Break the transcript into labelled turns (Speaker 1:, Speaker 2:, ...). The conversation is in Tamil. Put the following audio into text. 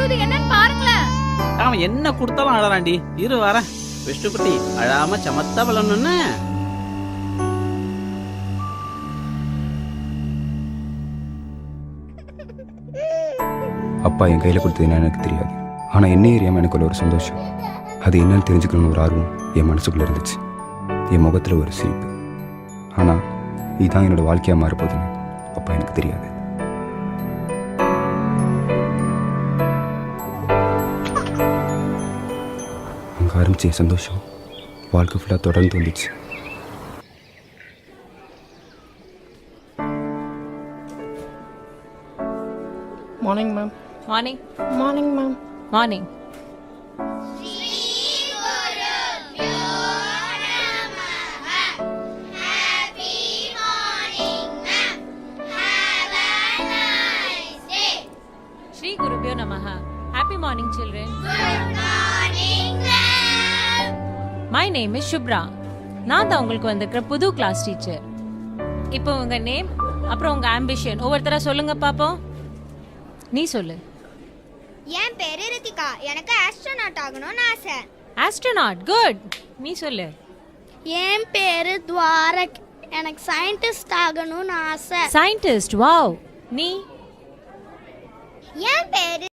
Speaker 1: அழுவுது என்னன்னு பாருங்களேன்.
Speaker 2: அவன் என்ன கொடுத்தாலும் அழறான்டி. இரு வரேன். விஷ்ணுக்குட்டி அழாம சமத்தா வளரணும்னு.
Speaker 3: அப்பா என் கையில் கொடுத்தது என்னன்னு எனக்கு தெரியாது. ஆனால் என்ன எரியாமல் எனக்குள்ள ஒரு சந்தோஷம். அது என்னன்னு தெரிஞ்சுக்கணும்னு ஒரு ஆர்வம் என் மனசுக்குள்ளே இருந்துச்சு. என் முகத்தில் ஒரு சிரிப்பு. ஆனால் இதுதான் என்னோட வாழ்க்கையாக மாறப்போகுதுன்னு அப்பா எனக்கு தெரியாது. அங்கே ஆரம்பிச்ச என் சந்தோஷம் வாழ்க்கை ஃபுல்லாக தொடர்ந்து வந்துச்சு
Speaker 4: morning ma'am
Speaker 1: morning
Speaker 4: morning ma'am
Speaker 1: morning Shri குருபியோ நமஹ happy morning children my name is Subra நான் தான் உங்களுக்கு வந்திருக்கிற புது கிளாஸ் டீச்சர் இப்போ உங்க நேம் அப்புறம் உங்க ஆம்பிஷன் ஒவ்வொருத்தரா சொல்லுங்க பாப்போம். நீ சொல்லு.
Speaker 5: என் பேரு ரித்திகா. எனக்கு ஆஸ்ட்ரோநாட் ஆகணும்னு ஆசை.
Speaker 1: ஆஸ்ட்ரோநாட் குட் நீ சொல்லு.
Speaker 5: என் பேரு துவாரக். எனக்கு சயின்டிஸ்ட் ஆகணும்னு ஆசை.
Speaker 1: சயின்டிஸ்ட் வாவ் நீ?
Speaker 5: என் பேரு